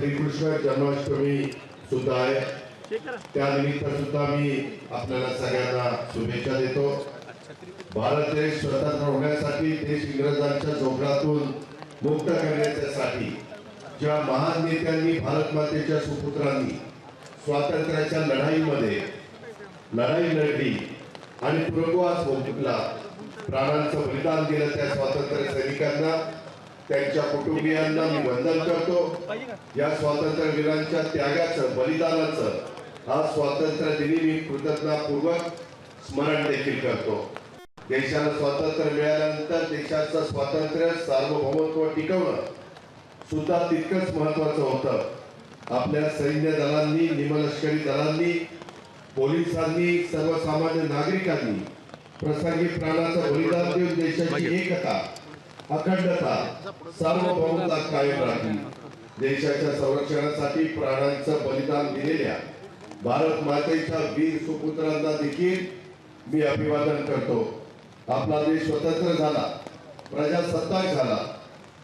श्रीकृष्ण जन्माष्टमी सुद्धा आहे. त्यानिमित्त सुद्धा मी आपल्याला सगळ्यांना शुभेच्छा देतो. भारत देश स्वतंत्र होण्यासाठी देश इंग्रजांच्या जोखडातून मुक्त करण्यासाठी ज्या महान नेत्यांनी भारत मातेच्या सुपुत्रांनी स्वातंत्र्याच्या लढाईमध्ये लढाई लढली आणि तुरुंगवास भोगला प्राणांचं बलिदान दिलं त्या स्वातंत्र्य सैनिकांना त्यांच्या कुटुंबियांना मी वंदन करतो. या स्वातंत्र्य वीरांच्या त्यागाचं बलिदानाचं हा स्वातंत्र्य दिनी मी कृतज्ञतापूर्वक स्मरण देखील करतो. देशाला स्वातंत्र्य मिळाल्यानंतर देशाचं स्वातंत्र्य सार्वभौमत्व टिकवणं सुद्धा तितकंच महत्वाचं होतं. आपल्या सैन्य दलांनी निमलष्करी दलांनी पोलिसांनी सर्वसामान्य नागरिकांनी प्रसंगी प्राणाचं बलिदान देऊन देशाची एकता अखंडता सार्वभौमता कायम राखली देशाच्या संरक्षणासाठी प्राणांचं बलिदान दिलेल्या भारत मातेच्या वीर सुपुत्रांना देखील मी अभिवादन करतो. आपला देश स्वतंत्र झाला प्रजासत्ताक झाला.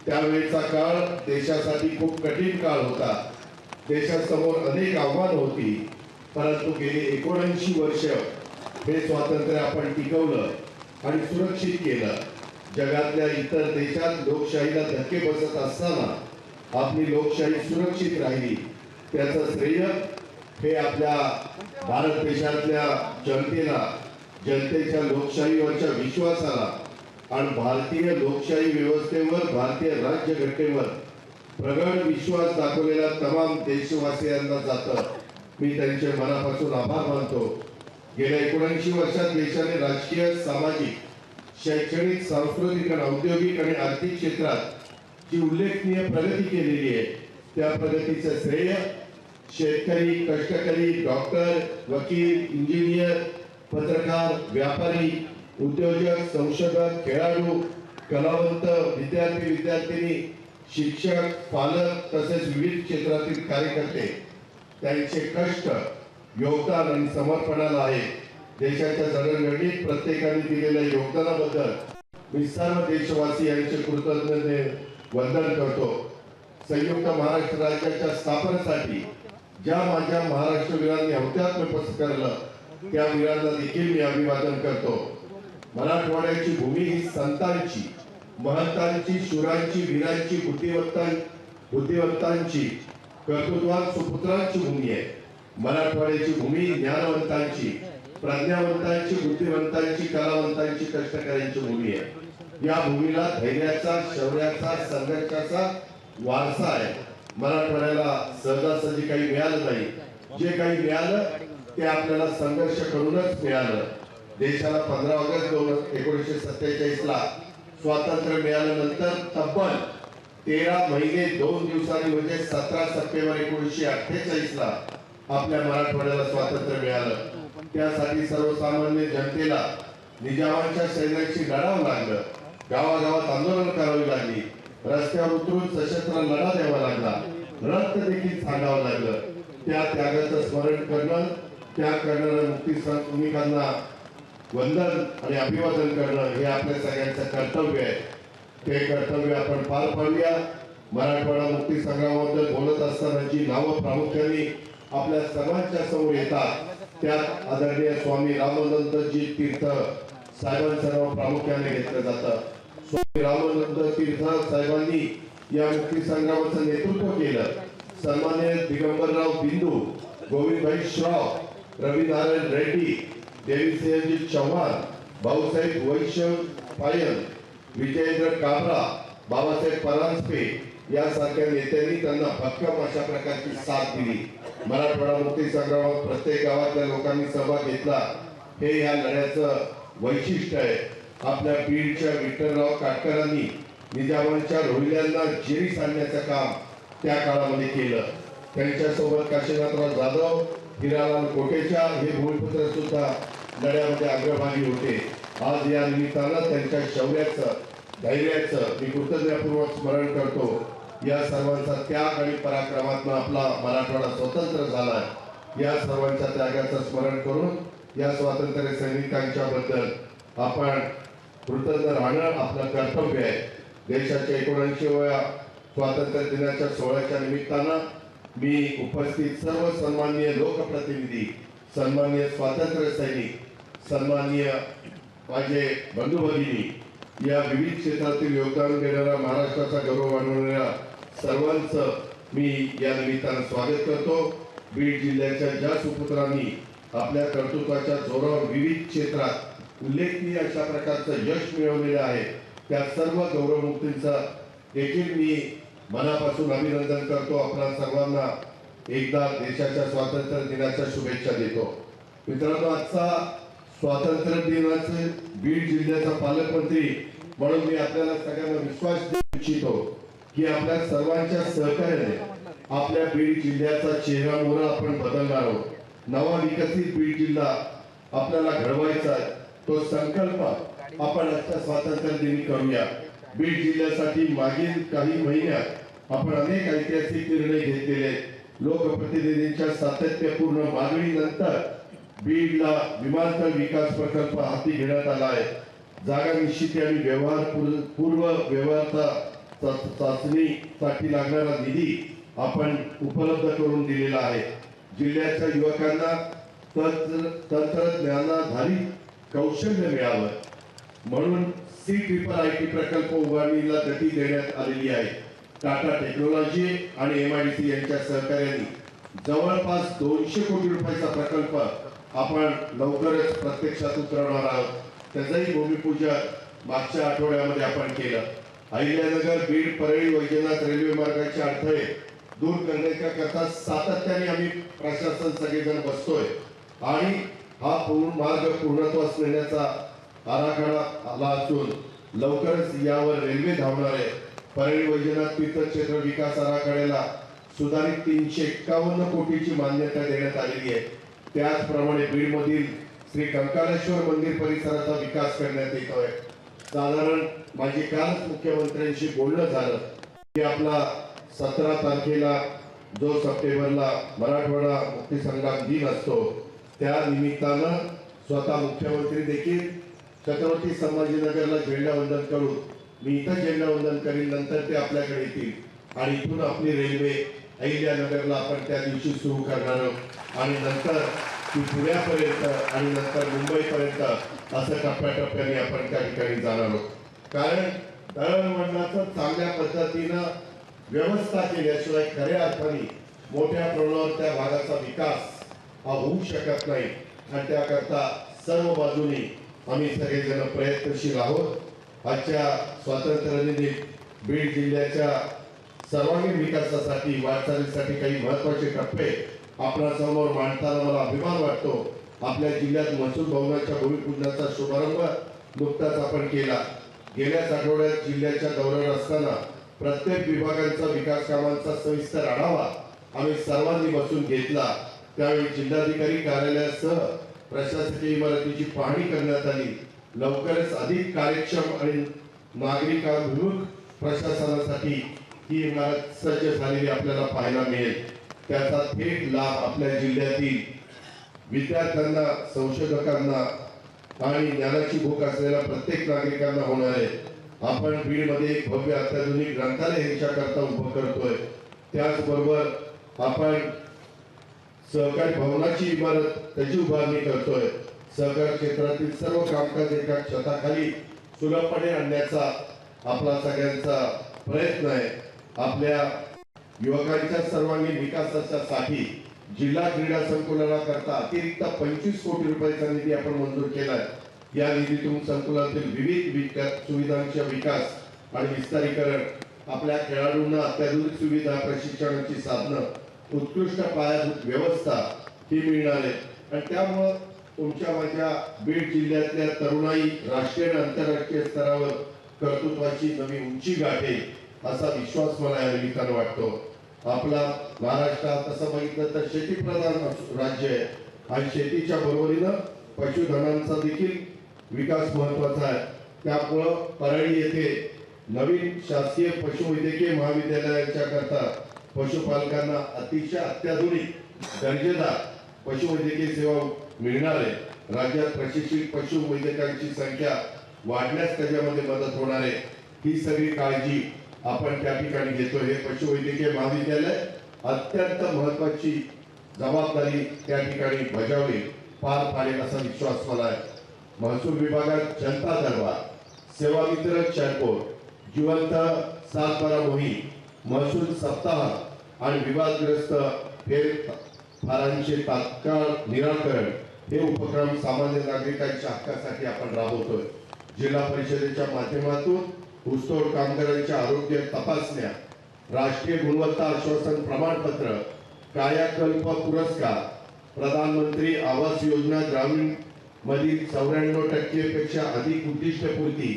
त्यावेळेचा काळ देशासाठी खूप कठीण काळ होता. देशासमोर अनेक आव्हानं होती परंतु गेली एकोणऐंशी वर्ष हे स्वातंत्र्य आपण टिकवलं आणि सुरक्षित केलं. जगातल्या इतर देशात लोकशाहीला धक्के बसत असताना आपली लोकशाही सुरक्षित राहिली. त्याचं श्रेय हे आपल्या भारत देशातल्या जनतेला जनतेच्या लोकशाहीवरच्या विश्वासाला आणि भारतीय लोकशाही व्यवस्थेवर भारतीय राज्यघटनेवर प्रगड विश्वास दाखवलेल्या तमाम देशवासियांना जातं. मी त्यांचे मनापासून आभार मानतो. गेल्या एकोणऐंशी वर्षात देशाने राजकीय सामाजिक शैक्षणिक सांस्कृतिक आणि औद्योगिक आणि आर्थिक क्षेत्रात जी उल्लेखनीय प्रगती केलेली आहे त्या प्रगतीचं श्रेय शेतकरी कष्टकरी डॉक्टर वकील इंजिनियर पत्रकार व्यापारी उद्योजक संशोधक खेळाडू कलावंत विद्यार्थी विद्यार्थिनी शिक्षक पालक तसेच विविध क्षेत्रातील कार्यकर्ते त्यांचे कष्ट योगदान आणि समर्पणाला आहे देशाच्या जडणघडणीत प्रत्येकाने दिलेल्या योगदानाबद्दल मी सर्व देशवासी यांचे कृतज्ञते वंदन करतो. संयुक्त महाराष्ट्र राज्याच्या स्थापनेसाठी ज्या माझ्या महाराष्ट्र वीरांनी हौत्यात्म्य पत्करलं त्या वीरांना देखील मी अभिवादन करतो. मराठवाड्याची भूमी ही संतांची महंतांची शुरांची वीरांची बुद्धिवत्तां बुद्धिवंतांची कर्तृत्वान सुपुत्रांची भूमी आहे. मराठवाड्याची भूमी ज्ञानवंतांची प्रज्ञावंतांची बुद्धिवंतांची कलावंतांची कष्टकऱ्यांची भूमी आहे. या भूमीला धैर्याचा शौर्याचा संघर्षाचा वारसा आहे. मराठवाड्याला सहजासहजी काही मिळालं नाही. जे काही मिळालं ते आपल्याला संघर्ष करूनच मिळालं. देशाला पंधरा ऑगस्ट दोन एकोणीसशे सत्तेचाळीस ला स्वातंत्र्य मिळाल्यानंतर तब्बल तेरा महिने दोन दिवसांनी म्हणजे सतरा सप्टेंबर एकोणीसशे अठ्ठेचाळीस ला आपल्या मराठवाड्याला स्वातंत्र्य मिळालं. त्यासाठी सर्वसामान्य जनतेला निजामाच्या सैन्याशी लढावं लागलं. गावागावात आंदोलन करावी लागली. रस्त्यावर उतरून सशस्त्र लढा द्यावा लागला. रक्त देखील सांगावं लागलं. त्या त्यागाचं स्मरण करणं त्या करणाऱ्या मुक्ती सैनिकांना वंदन आणि अभिवादन करणं हे आपल्या सगळ्यांचं कर्तव्य आहे. ते कर्तव्य आपण पार पाडूया. मराठवाडा मुक्ती संग्रामाबद्दल बोलत असताना जी नावं प्रामुख्याने आपल्या सर्वांच्या समोर येतात त्यात आदरणीय स्वामी रामानंदजी तीर्थ साहेबांचं नाव प्रामुख्याने घेतलं जातं. स्वामी रामानंद तीर्थ साहेबांनी या मुक्ती संग्रामाचं नेतृत्व केलं. सन्मान्य दिगंबरराव बिंदू गोविंदभाई श्रॉफ रविनारायण रेड्डी देवीसिंहजी चव्हाण भाऊसाहेब वैश्य पायल विजयेंद्र काबरा बाबासाहेब परांजपे यासारख्या नेत्यांनी त्यांना भक्कम अशा प्रकारची साथ दिली. मराठवाडा मुक्ती संग्रामात प्रत्येक गावातल्या लोकांनी सहभाग घेतला. हे या लढ्याचं वैशिष्ट्य आहे. आपल्या बीडच्या विठ्ठलराव काटकरांनी निजामांच्या रोहिल्यांना जेरीस सांडण्याचं काम त्या काळामध्ये केलं. त्यांच्यासोबत काशीनाथराव जाधव हिरालाल कोटेचा हे भूमिपुत्र सुद्धा लढ्यामध्ये अग्रभागी होते. आज या निमित्तानं त्यांच्या शौर्याचं धैर्याचं मी कृतज्ञपूर्वक स्मरण करतो. या सर्वांचा त्याग आणि पराक्रमातून आपला मराठवाडा स्वतंत्र झालाय. या सर्वांच्या त्यागाचं स्मरण करून या स्वातंत्र्य सैनिकांच्या बद्दल आपण कृतज्ञ राहणं आपलं कर्तव्य आहे. देशाच्या एकोणऐंशी वया स्वातंत्र्य दिनाच्या सोहळ्याच्या निमित्तानं मी उपस्थित सर्व सन्माननीय लोकप्रतिनिधी सन्माननीय स्वातंत्र्य सैनिक सन्माननीय माझे बंधू भगिनी या विविध क्षेत्रातील योगदान देणाऱ्या महाराष्ट्राचा गौरव वाढवणाऱ्या सर्वांचं मी या निमित्तानं स्वागत करतो. बीड जिल्ह्याच्या ज्या सुपुत्रांनी आपल्या कर्तृत्वाच्या जोरावर विविध क्षेत्रात उल्लेखनीय अशा प्रकारचं यश मिळवलेलं आहे त्या सर्व गौरवमुक्तींचा देखील मी मनापासून अभिनंदन करतो. आपल्या सर्वांना एकदा देशाच्या स्वातंत्र्य दिनाच्या शुभेच्छा देतो. मित्रांनो आजचा स्वातंत्र्य दिनाचे बीड जिल्ह्याचा पालकमंत्री म्हणून मी आपल्याला सगळ्यांना विश्वास देऊ इच्छितो की आपल्या सर्वांच्या सहकार्याने आपल्या बीड जिल्ह्याचा चेहरा मोहरा आपण बदलणार आहोत. नवा विकसित बीड जिल्हा आपल्याला घडवायचा तो संकल्प आपण आजच्या स्वातंत्र्य दिनी करूया. बीड जिल्ह्यासाठी मागील काही महिन्यात आपण अनेक ऐतिहासिक निर्णय घेतलेले लोकप्रतिनिधींच्या सातत्यपूर्ण मागणीनंतर बीडला विमानतळ विकास प्रकल्प हाती घेण्यात आला आहे. जागा निश्चिती आणि व्यवहार पूर्व व्यवहारचा चाचणीसाठी लागणारा निधी आपण उपलब्ध करून दिलेला आहे. जिल्ह्याच्या युवकांना तंत्र तंत्रज्ञानाधारित कौशल्य मिळावं. म्हणून सी ट्रिपल आय टी प्रकल्प उभारणीला गती देण्यात आलेली आहे. टाटा टेक्नॉलॉजी आणि एम आय डी सी यांच्या सहकार्याने जवळपास दोनशे कोटी रुपयाचा प्रकल्प आपण लवकरच प्रत्यक्षात उतरवणार आहोत. त्याचंही भूमिपूजन मागच्या आठवड्यामध्ये आपण केलं. अहिल्यानगर बीड परळी वैजनाथ रेल्वे मार्गाचे अडथळे दूर करण्याच्या करता सातत्याने आम्ही प्रशासन सगळेजण बसतोय. आणि हा पूर्ण मार्ग पूर्णत्वास नेण्याचा आराखडा आला असून लवकरच यावर रेल्वे धावणार आहे परळी वैजनाथ तीर्थक्षेत्र विकास आराखड्याला सुधारित तीनशे एक्कावन्न कोटीची मान्यता देण्यात आलेली आहे. त्याचप्रमाणे बीडमधील श्री कंकालेश्वर मंदिर परिसराचा विकास करण्यात येतोय. साधारण माझे कालच मुख्यमंत्र्यांशी बोलणं झालं की आपला सतरा तारखेला जो सप्टेंबरला मराठवाडा मुक्ती संग्राम दिन असतो त्या निमित्तानं स्वतः मुख्यमंत्री देखील छत्रपती संभाजीनगरला झेंडावंदन करून मी इथं झेंडावंदन करीन नंतर ते आपल्याकडे येतील. आणि इथून आपली रेल्वे अहिल्यानगरला आपण त्या दिवशी सुरू करणार आहोत. आणि नंतर ती पुण्यापर्यंत आणि नंतर मुंबईपर्यंत असं टप्प्याटप्प्याने आपण त्या ठिकाणी जाणार आहोत. कारण दळणवळणाचं चांगल्या पद्धतीनं व्यवस्था केल्याशिवाय खऱ्या अर्थाने मोठ्या प्रमाणावर त्या भागाचा विकास हा होऊ शकत नाही. आणि त्याकरता सर्व बाजूने आम्ही सगळेजण प्रयत्नशील आहोत. आजच्या स्वातंत्र्यनिधी बीड जिल्ह्याच्या सर्वांगीण विकासासाठी वाटचालीसाठी काही महत्त्वाचे टप्पे आपल्यासमोर मांडताना मला अभिमान वाटतो. आपल्या जिल्ह्यात महसूल भवनाच्या भूमिपूजनाचा शुभारंभ नुकताच आपण केला. गेल्याच आठवड्यात जिल्ह्याच्या दौऱ्यावर असताना प्रत्येक विभागांचा विकास कामांचा सविस्तर आढावा आम्ही सर्वांनी बसून घेतला. त्यावेळी जिल्हाधिकारी कार्यालयासह प्रशासकीय इमारतीची पाहणी करण्यात आली. लवकरच अधिक कार्यक्षम आणि नागरिकाभिमुख प्रशासनासाठी ही इमारत सज्ज झालेली आपल्याला पाहायला मिळेल. त्याचा थेट लाभ आपल्या जिल्ह्यातील विद्यार्थ्यांना संशोधकांना आणि ज्ञानाची भूक असलेल्या प्रत्येक नागरिकांना होणार आहे. आपण बीडमध्ये एक भव्य अत्याधुनिक ग्रंथालय यांच्याकरता उभं करतोय. त्याचबरोबर आपण सहकारी भवनाची इमारत त्याची उभारणी करतोय. सहकार क्षेत्रातील सर्व कामकाज एका छताखाली सुलभपणे आणण्याचा आपला सगळ्यांचा प्रयत्न आहे. आपल्या युवकांच्या सर्वांगीण विकासासाठी जिल्हा क्रीडा संकुलनाकरता अतिरिक्त पंचवीस कोटी रुपयाचा निधी आपण मंजूर केलाय. या निधीतून संकुलातील विविध विकास सुविधांचा विकास आणि विस्तारीकरण आपल्या खेळाडूंना अत्याधुनिक सुविधा प्रशिक्षणाची साधनं उत्कृष्ट पायाभूत व्यवस्था ही मिळणार. आहे आणि त्यामुळं तुमच्या माझ्या बीड जिल्ह्यातल्या तरुणाई राष्ट्रीय आणि आंतरराष्ट्रीय स्तरावर कर्तृत्वाची नवी उंची गाठेल. असा विश्वास मला या निमित्तानं वाटतो. आपला महाराष्ट्र तसं बघितलं तर शेतीप्रधान राज्य आहे. आणि शेतीच्या बरोबरीनं पशुधनांचा देखील विकास महत्त्वाचा आहे. त्यामुळं परळी येथे नवीन शासकीय पशुवैद्यकीय महाविद्यालयाच्या करता पशुपालकांना अतिशय अत्याधुनिक दर्जेदार पशुवैद्यकीय सेवा मिळणार आहे. राज्यात प्रशिक्षित पशुवैद्यकांची संख्या वाढण्यास त्याच्यामध्ये मदत होणार आहे. ही सगळी काळजी आपण त्या ठिकाणी घेतो. हे पशुवैद्यकीय महाविद्यालय अत्यंत महत्वाची जबाबदारी त्या ठिकाणी बजावली. पार पाडेल असा विश्वास मला आहे. महसूल विभागात जनता दरबार सेवा मित्र चॅटबोर्ड जिवंत सातबारा मोहीम महसूल सप्ताह आणि विवादग्रस्त फेरफारांचे तात्काळ निराकरण हे उपक्रम सामान्य नागरिकांच्या हक्कासाठी आपण राबवतोय. जिल्हा परिषदेच्या माध्यमातून ऊसतोड कामगारांच्या आरोग्य तपासण्या राष्ट्रीय गुणवत्ता आश्वासन प्रमाणपत्र कायाकल्प पुरस्कार प्रधानमंत्री आवास योजना ग्रामीण मधील चौऱ्याण्णव टक्के पेक्षा अधिक उद्दिष्टपूर्ती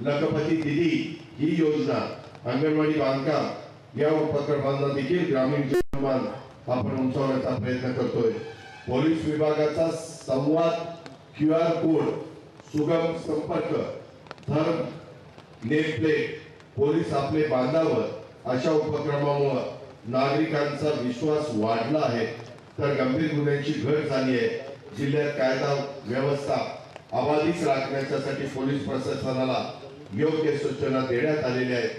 लखपती दिदी ही योजना अंगणवाडी बांधकाम या उपक्रमांना देखील ग्रामीण जीवनमान आपण उंचावण्याचा प्रयत्न करतोय. पोलीस विभागाचा संवाद क्यू आर कोड सुगम संपर्क धर्म नेम प्लेट पोलीस आपले बांधावर अशा उपक्रमामुळे नागरिकांचा विश्वास वाढला आहे. तर गंभीर गुन्ह्यांची घट झाली आहे. जिल्ह्यात कायदा व्यवस्था अबाधित राखण्याच्यासाठी पोलीस प्रशासनाला योग्य सूचना देण्यात आलेल्या आहेत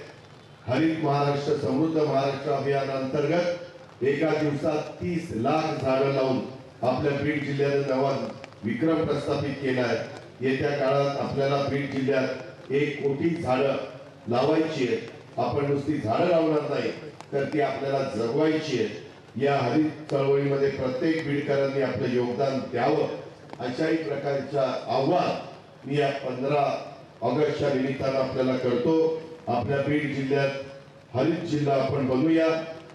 हरित महाराष्ट्र समृद्ध महाराष्ट्र अभियानांतर्गत एका दिवसात तीस लाख झाडं लावून आपल्या बीड जिल्ह्याने नवा विक्रम प्रस्थापित केला आहे. येत्या काळात आपल्याला बीड जिल्ह्यात एक कोटी झाडं लावायची आहेत. आपण नुसती झाडं लावणार नाही तर ती आपल्याला जगवायची आहेत. या हरित चळवळीमध्ये प्रत्येक बीडकरांनी आपलं योगदान द्यावं अशाही प्रकारच्या आव्हान मी या पंधरा ऑगस्टच्या निमित्तानं आपल्याला करतो. आपल्या बीड जिल्ह्यात हरित जिल्हा आपण बनूया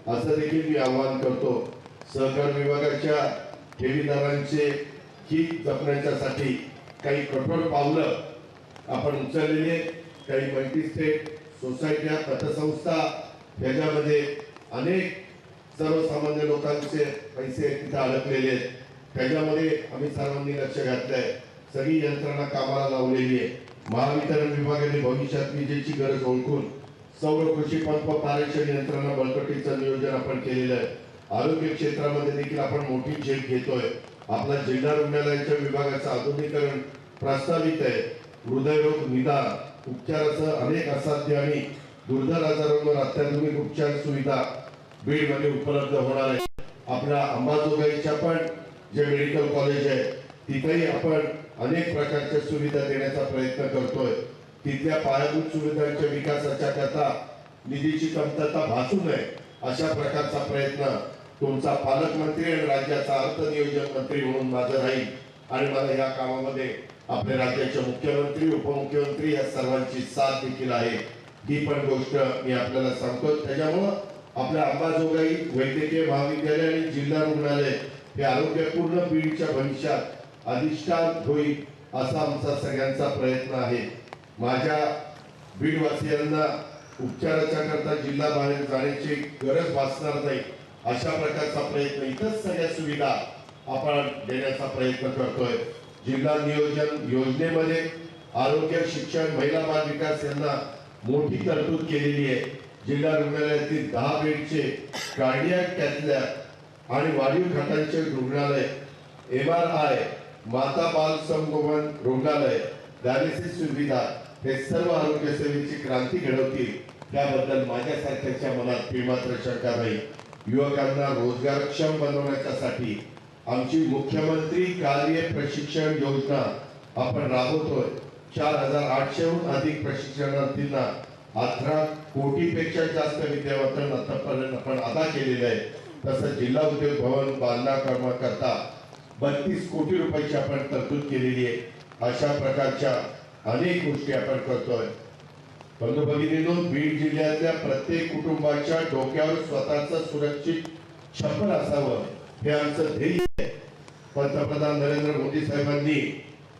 असं देखील मी आवाहन करतो. सहकार विभागाच्या ठेवीदारांचे हित जपण्याच्यासाठी काही कठोर पावलं आपण उचललेली आहेत. काही मल्टी स्टेट सोसायट्या पतसंस्था त्याच्यामध्ये अनेक सर्वसामान्य लोकांचे पैसे तिथे अडकलेले आहेत. त्याच्यामध्ये आम्ही सर्वांनी लक्ष घातलंय. सगळी यंत्रणा कामाला लावलेली आहे. महावितरण विभागाने भविष्यात विजेची गरज ओळखून सौर कृषी पंप पारेषण यंत्रणा बळकटीचं नियोजन आपण केलेलं आहे. आरोग्य क्षेत्रामध्ये देखील आपण मोठी झेप घेतोय. आपला जिल्हा रुग्णालयाच्या विभागाचं आधुनिकरण प्रस्तावित आहे. हृदयरोग निदान उपचारासह अनेक असाध्य आणि दुर्धर आजारांवर अत्याधुनिक उपचार सुविधा बीडमध्ये उपलब्ध होणार आहे आपल्या अंबाजोगाईच्या पण जे मेडिकल कॉलेज आहे तिथेही आपण अनेक प्रकारच्या सुविधा देण्याचा प्रयत्न करतोय. तिथल्या पायाभूत सुविधांच्या विकासाच्या करता निधीची कमतरता भासू नये अशा प्रकारचा प्रयत्न तुमचा पालकमंत्री आणि राज्याचा अर्थ नियोजन मंत्री म्हणून माझं राहील. आणि मला या कामामध्ये आपल्या राज्याचे मुख्यमंत्री उपमुख्यमंत्री या सर्वांची साथ देखील आहे. ही पण गोष्ट मी आपल्याला सांगतो. त्याच्यामुळं आपल्या अंबाजोगाई वैद्यकीय महाविद्यालय आणि जिल्हा रुग्णालय हे आरोग्यपूर्ण पिढीच्या भविष्यात अधिष्ठान होईल असा आमचा सगळ्यांचा प्रयत्न आहे. माझ्या बीडवासियांना उपचाराच्या करता जिल्हा बाहेर जाण्याची गरज भासणार नाही अशा प्रकारचा प्रयत्न इथंच सगळ्या सुविधा आपण देण्याचा प्रयत्न करतोय. जिल्हा नियोजन योजनेमध्ये आरोग्य शिक्षण महिला बाल विकास यांना मोठी तरतूद केलेली आहे. जिल्हा रुग्णालयातील दहा बेडचे कार्डियाक कॅथलॅब आणि वाढीव खाटांचे रुग्णालय एम आर आय माता बाल संगोपन रुग्णालय डायलिसिस सुविधा हे सर्व आरोग्य सेवेची क्रांती घडवतील. त्याबद्दल माझ्यासारख्याच्या मनात मात्र शंका नाही युवकांना रोजगारक्षम बनवण्याच्यासाठी आमची मुख्यमंत्री कार्य प्रशिक्षण योजना आपण राबवतोय. चार हजार आठशेहून अधिक प्रशिक्षणार्थींना अठरा कोटीपेक्षा जास्त विद्यार्थ्यांना आतापर्यंत आपण अदा केलेले आहे तसं जिल्हा उद्योग भवन बांधकामा करता बत्तीस कोटी रुपयाची आपण तरतूद केलेली आहे. अशा प्रकारच्या अनेक गोष्टी आपण करतोय. बंधू भगिनीनो बीड जिल्ह्यातल्या प्रत्येक कुटुंबाच्या डोक्यावर स्वतःच सुरक्षित छप्पर असावं हे आमचं ध्येय पंतप्रधान नरेंद्र मोदी साहेबांनी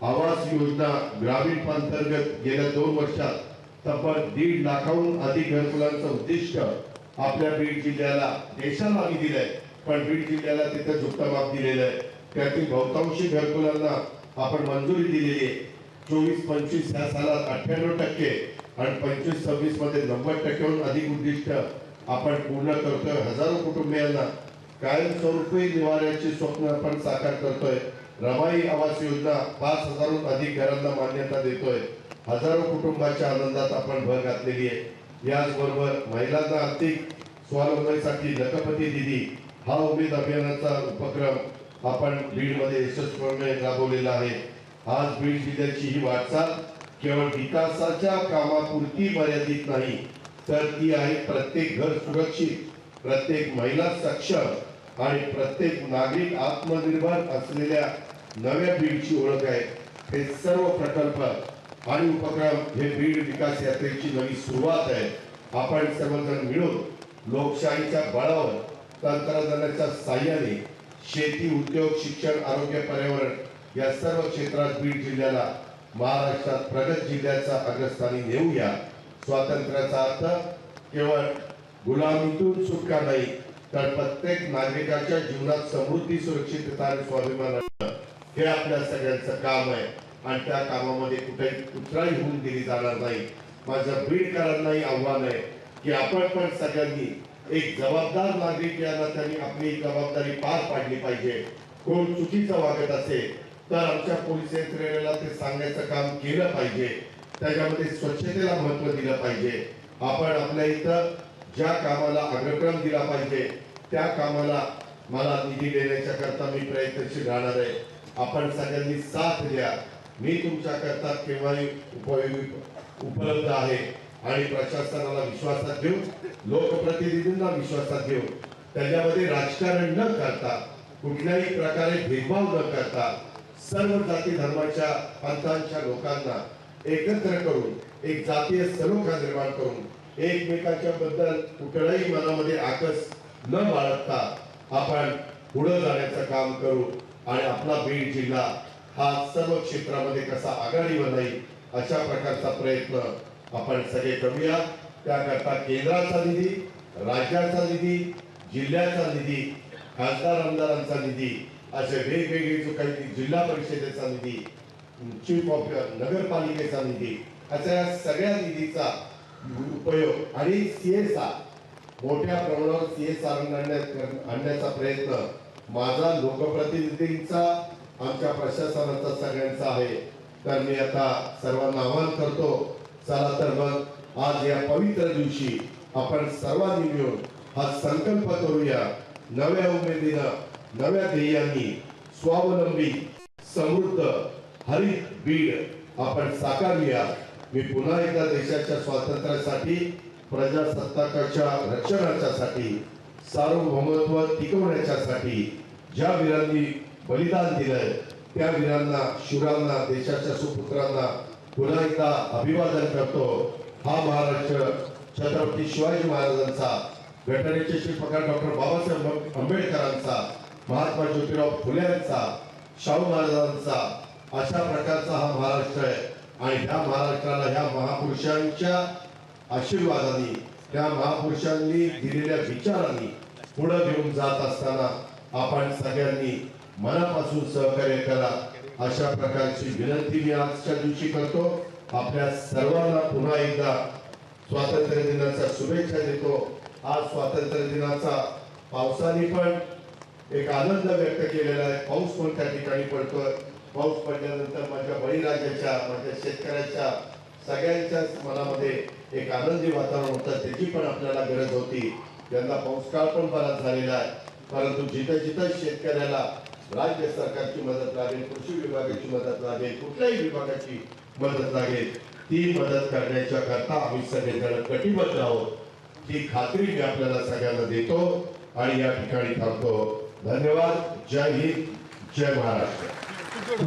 आवास योजना ग्रामीण अंतर्गत गेल्या दोन वर्षात तब्बल दीड लाखाहून अधिक घरकुलांचं उद्दिष्ट आपल्या बीड जिल्ह्याला देशाला आम्ही दिलंय. पण बीड जिल्ह्याला तिथं झुकता दिलेलं आहे. त्यातील बहुतांशी घरकुलांना आपण मंजुरी दिलेली आहे. चोवीस पंचवीस ह्या सालात अठ्ठ्याण्णव टक्के आणि पंचवीस सव्वीसमध्ये नव्वद टक्क्याहून अधिक उद्दिष्ट आपण पूर्ण करतोय. हजारो कुटुंबियांना कायमस्वरूपी निवाऱ्याची स्वप्न आपण साकार करतोय. रमाई आवास योजना पाच हजारहून अधिक घरांना मान्यता देतोय. हजारो कुटुंबाच्या आनंदात आपण भर घातलेली आहे. याचबरोबर महिलांना आर्थिक स्वावलंबीसाठी लखपती दिदी हा उमेद अभियानाचा उपक्रम आपण बीडमध्ये यशस्वीपणे राबवलेला आहे. आज बीड जिल्ह्याची ही वाटचाल केवळ विकासाच्या कामापुरती मर्यादित नाही तर ती आहे प्रत्येक घर सुरक्षित प्रत्येक महिला सक्षम आणि प्रत्येक नागरिक आत्मनिर्भर असलेल्या नव्या बीडची ओळख आहे. हे सर्व प्रकल्प आणि उपक्रम हे बीड विकास यात्रेची नवी सुरुवात आहे. आपण सर्वजण मिळून लोकशाहीच्या बळावर तंत्रज्ञानाच्या साह्याने शेती उद्योग शिक्षण आरोग्य पर्यावरण या सर्व क्षेत्रात बीड जिल्ह्याला महाराष्ट्रात प्रगत जिल्ह्याचा अग्रस्थानी नेऊया. स्वातंत्र्याचा अर्थ केवळ गुलामीतून सुटका नाही तर प्रत्येक नागरिकाच्या जीवनात समृद्धी सुरक्षितता आणि स्वाभिमान हे आपल्या सगळ्यांचं काम आहे. आणि त्या कामामध्ये कुठेही कुठलाही होऊन दिली जाणार नाही. माझ्या बीडकरांनाही आव्हान आहे की आपण पण सगळ्यांनी एक जबाबदार नागरिक या नात्याने आपली जबाबदारी पार पाडली पाहिजे. कोण चुकीचं वागत असेल तर आमच्या पोलीस यंत्रणेला ते सांगण्याचं काम केलं पाहिजे. त्याच्यामध्ये स्वच्छतेला महत्त्व दिलं पाहिजे. आपण आपल्या इथं ज्या कामाला अग्रक्रम दिला पाहिजे त्या कामाला मला निधी देण्याच्या करता मी प्रयत्नशील राहणार आहे. आपण सगळ्यांनी साथ द्या. मी तुमच्या करता केव्हाही उपयोगी उपलब्ध आहे आणि प्रशासनाला विश्वासात घेऊन लोकप्रतिनिधींना विश्वासात घेऊन त्याच्यामध्ये राजकारण न करता कुठल्याही प्रकारे भेदभाव न करता सर्व जाती धर्माच्या पंथांच्या लोकांना एकत्र करून एक जातीय सलोखा निर्माण करून एकमेकांच्या बद्दल कुठलाही मनामध्ये आकस न बाळगता आपण पुढे जाण्याचं काम करू आणि आपला बीड जिल्हा हा सर्व क्षेत्रामध्ये कसा आघाडीवर नाही अशा प्रकारचा प्रयत्न आपण सगळे करूया. त्याकरता केंद्राचा निधी राज्याचा निधी जिल्ह्याचा निधी खासदार आमदारांचा निधी असे वेगवेगळे जो काही जिल्हा परिषदेचा निधी चीफ ऑफ नगरपालिकेचा निधी अशा या सगळ्या निधीचा उपयोग आणि सीएसआर मोठ्या प्रमाणावर सीएसआर आणण्याचा प्रयत्न माझा लोकप्रतिनिधींचा आमच्या प्रशासनाचा सगळ्यांचा आहे. तर मी आता सर्वांना आवाहन करतो चला तर मग आज या पवित्र दिवशी आपण सर्वांनी मिळून हा संकल्प करूया. नव्या उमेदीनं नव्या ध्येयांनी स्वावलंबी समृद्ध हरित बीड आपण साकारूया मी पुन्हा एकदा देशाच्या स्वातंत्र्यासाठी प्रजासत्ताकाच्या रक्षणाच्यासाठी सार्वभौमत्व टिकवण्याच्यासाठी ज्या वीरांनी बलिदान दिलंय त्या वीरांना शिवरांना देशाच्या सुपुत्रांना पुन्हा एकदा अभिवादन करतो. हा महाराष्ट्र छत्रपती शिवाजी महाराजांचा घटनेचे शिल्पकार डॉक्टर बाबासाहेब आंबेडकरांचा महात्मा ज्योतिराव फुल्यांचा शाहू महाराजांचा अशा प्रकारचा हा महाराष्ट्र आहे. आणि ह्या महाराष्ट्राला ह्या महापुरुषांच्या आशीर्वादांनी त्या महापुरुषांनी दिलेल्या विचारांनी पुढे घेऊन जात असताना आपण सगळ्यांनी मनापासून सहकार्य करा. अशा प्रकारची विनंती मी आजच्या दिवशी करतो. आपल्या सर्वांना पुन्हा एकदा स्वातंत्र्य दिनाच्या शुभेच्छा देतो. आज स्वातंत्र्य दिनाचा पावसाने पण एक आनंद व्यक्त केलेला आहे. पाऊस पण त्या ठिकाणी पडतोय. पाऊस पडल्यानंतर माझ्या बळीराजाच्या माझ्या शेतकऱ्याच्या सगळ्यांच्याच मनामध्ये एक आनंदी वातावरण होतं त्याची पण आपल्याला गरज होती. त्यांना पाऊस पण बराच झालेला आहे. परंतु जिथं जिथं शेतकऱ्याला राज्य सरकारची मदत लागेल कृषी विभागाची मदत लागेल कुठल्याही विभागाची मदत लागेल ती मदत करण्याच्या करता आम्ही सगळेजण कटिबद्ध आहोत. ही खात्री मी आपल्याला सगळ्यांना देतो आणि या ठिकाणी थांबतो. धन्यवाद. जय हिंद. जय महाराष्ट्र.